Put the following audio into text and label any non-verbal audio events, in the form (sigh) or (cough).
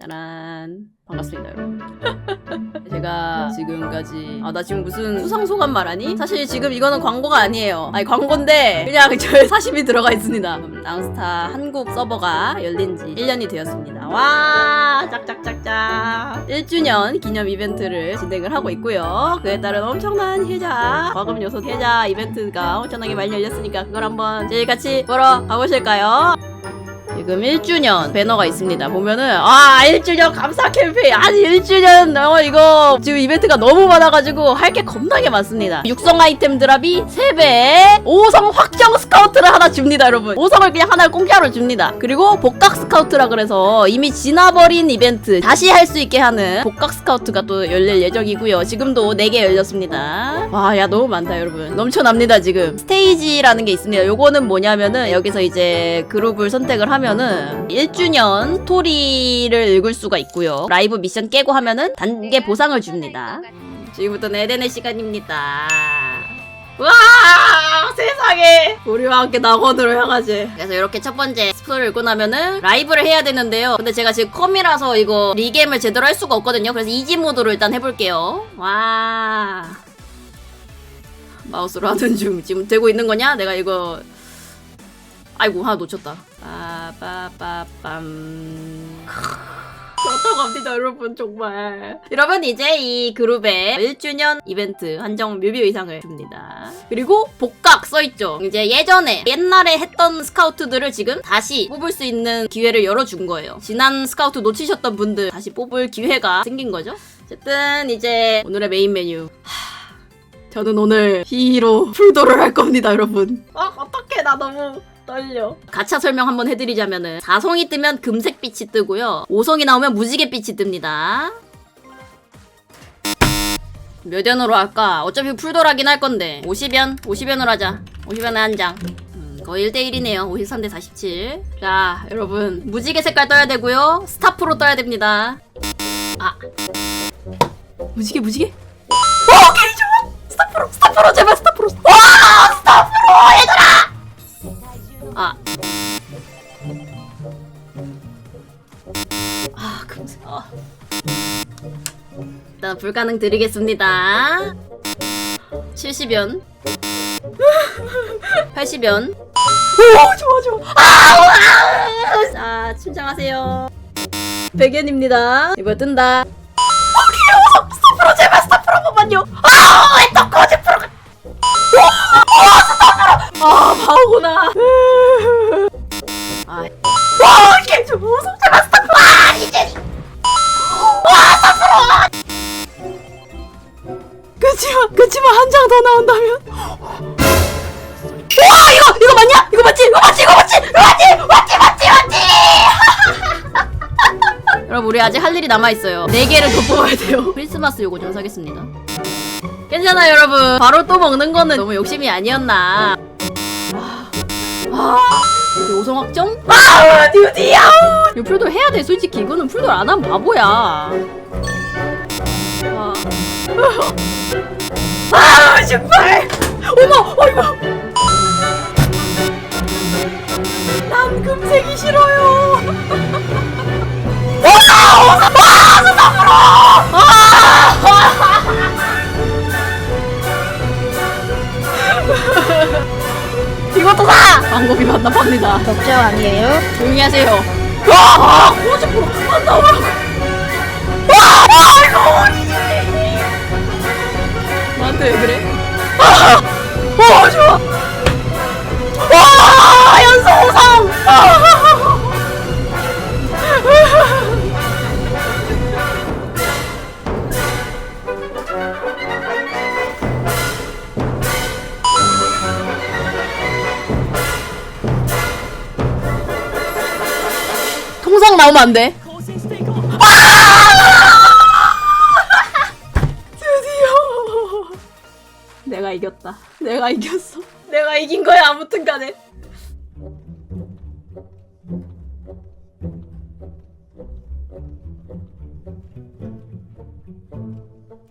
짜란. 반갑습니다 여러분. (laughs) 제가 지금까지 아 나 지금 무슨 수상 소감 말하니? 사실 지금 이거는 광고가 아니에요. 아니 광고인데 그냥 (laughs) 저의 사심이 들어가 있습니다. 음, 낭스타 한국 서버가 열린 지 1년이 되었습니다. 와 짝짝짝짝. 1주년 기념 이벤트를 진행을 하고 있고요. 그에 따른 엄청난 혜자 과금 요소 혜자 이벤트가 엄청나게 많이 열렸으니까 그걸 한번 저희 같이 보러 가보실까요? 지금 1주년 배너가 있습니다. 보면은 아 1주년 감사 캠페인 아니 1주년 어 이거 지금 이벤트가 너무 많아가지고 할 게 겁나게 많습니다. 육성 아이템 드랍이 3배 5성 확정 스카우트를 하나 줍니다 여러분 5성을 그냥 하나를 공짜로 줍니다. 그리고 복각 스카우트라 그래서 이미 지나버린 이벤트 다시 할 수 있게 하는 복각 스카우트가 또 열릴 예정이고요. 지금도 4개 열렸습니다. 와 야 너무 많다 여러분 넘쳐납니다 지금 스테이지라는 게 있습니다. 요거는 뭐냐면은 여기서 이제 그룹을 선택을 하면 은 1주년 스토리를 읽을 수가 있고요. 라이브 미션 깨고 하면은 단계 보상을 줍니다. 지금부터는 에덴의 시간입니다. 와! 세상에! 우리와 함께 낙원으로 향하지 그래서 이렇게 첫 번째 스토리를 읽고 나면은 라이브를 해야 되는데요. 근데 제가 지금 컴이라서 이거 리게임을 제대로 할 수가 없거든요. 그래서 이지 모드로 일단 해볼게요. 와. 마우스로 하는 중 지금 되고 있는 거냐? 내가 이거 아이고 하나 놓쳤다 빠빠빠빰. 그렇다고 합니다 여러분 정말. 여러분 이제 이 그룹의 1주년 이벤트 한정 뮤비 의상을 줍니다. 그리고 복각 써있죠. 이제 예전에 옛날에 했던 스카우트들을 지금 다시 뽑을 수 있는 기회를 열어준 거예요. 지난 스카우트 놓치셨던 분들 다시 뽑을 기회가 생긴 거죠? 어쨌든 이제 오늘의 메인 메뉴. 하, 저는 오늘 히로 풀도를 할 겁니다 여러분. 아 어떡해 나 너무 떨려. 가차 설명 한번 해드리자면은 4성이 뜨면 금색 빛이 뜨고요. 5성이 나오면 무지개 빛이 뜹니다. 몇 연으로 할까? 어차피 풀돌하긴 할 건데 50연? 50연으로 하자. 50연에 한 장. 음, 거의 1대1이네요. 53대 47. 자, 여러분. 무지개 색깔 떠야 되고요. 스타프로 떠야 됩니다. 아. 무지개, 무지개? 오, 게리 좋아! 스타프로, 스타프로, 제발 스타프로! 와! 스타프로! 얘들아! 아. 불가능 드리겠습니다. 70연. 80연. (laughs) 오, 좋아, 좋아. 아, 와! 자, 침착하세요. 100연입니다. 이거 뜬다. 어, 귀여워! 스타프로, 제발 스타프로 한 번만요. 아, 왜또 거짓 더 나온다면. 와, 이거, 이거 맞냐? 이거 맞지? 이거 맞지? 이거 맞지? 이거 맞지? 맞지? 맞지? 맞지? (laughs) 여러분, 우리 아직 할 일이 남아있어요. 네 개를 더 뽑아야 돼요. (laughs) 크리스마스 요거 좀 사겠습니다. 괜찮아요, 여러분. 바로 또 먹는 거는 너무 욕심이 아니었나. 오성 확정? 아, 드디어! 이거 풀돌 해야 돼, 솔직히. 이거는 풀돌 안 하면 바보야. 아, (laughs) 아 정말! 어머, 어이구! 난 금색이 싫어요. 와! 와! 세상으로! 아! 이것도 사! 방법이 반납합니다. 걱정 아니에요? 조용히 하세요. 와! 50% 한다고요? 와! 와! 이거 왜 그래? 아! 와! 좋아! 와! 연속 우상! 아! 통상 나오면 안 돼. 내가 이겼어. 내가 이긴 거야 아무튼 간에.